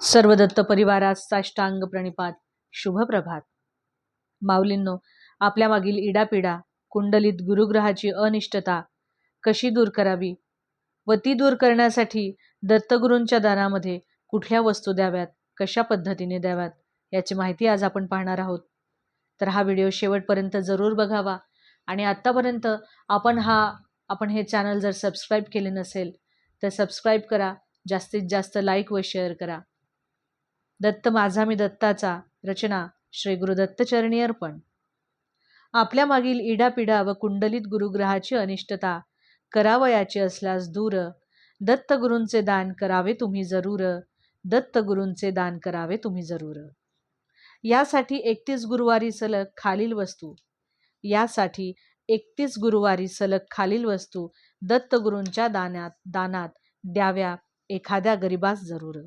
सर्व दत्त परिवारास साष्टांग प्रणिपात. शुभप्रभात माऊलींनो आपल्या मागील इडापिडा कुंडलीत गुरुग्रहाची अनिष्टता कशी दूर करावी व ती दूर करण्यासाठी दत्तगुरूंच्या दानामध्ये कुठल्या वस्तू द्याव्यात कशा पद्धतीने द्याव्यात याची माहिती आज आपण पाहणार आहोत. तर हा व्हिडिओ शेवटपर्यंत जरूर बघावा आणि आत्तापर्यंत आपण हा आपण हे चॅनल जर सबस्क्राईब केले नसेल तर सबस्क्राईब करा जास्तीत जास्त लाईक व शेअर करा. दत्त माझा मी दत्ताचा. रचना श्री गुरुदत्तचरणी अर्पण. आपल्या मागील इडापिडा व कुंडलित गुरुग्रहाची अनिष्टता करावयाची असल्यास दूर. दत्तगुरूंचे दान करावे तुम्ही जरूर. दत्तगुरूंचे दान करावे तुम्ही जरूर. यासाठी एकतीस गुरुवारी सलग खालील वस्तू. यासाठी एकतीस गुरुवारी सलग खालील वस्तू दत्तगुरूंच्या दानात दानात द्याव्या एखाद्या गरिबास जरूर.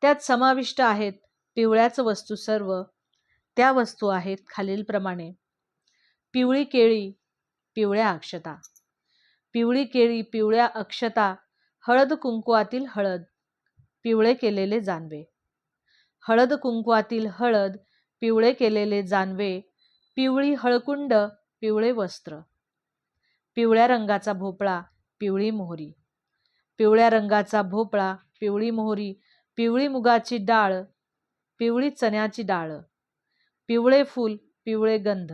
त्यात समाविष्ट आहेत पिवळ्याच वस्तू सर्व. त्या वस्तू आहेत खालीलप्रमाणे. पिवळी केळी पिवळ्या अक्षता. पिवळी केळी पिवळ्या अक्षता हळद कुंकुवातील हळद. पिवळे केलेले जानवे. हळद कुंकुवातील हळद पिवळे केलेले जानवे. पिवळी हळकुंड पिवळे वस्त्र. पिवळ्या रंगाचा भोपळा पिवळी मोहरी. पिवळ्या रंगाचा भोपळा पिवळी मोहरी पिवळी मुगाची डाळ पिवळी चण्याची डाळ पिवळे फूल पिवळे गंध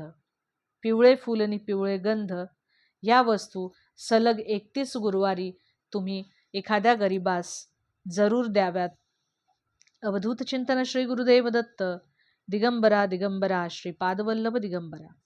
पिवळे फूल आणि पिवळे गंध या वस्तू सलग एकतीस गुरुवारी तुम्ही एखाद्या गरीबास जरूर द्याव्यात. अवधूत चिंतन श्री गुरुदेव दत्त दिगंबरा दिगंबरा श्री पादवल्लभ दिगंबरा.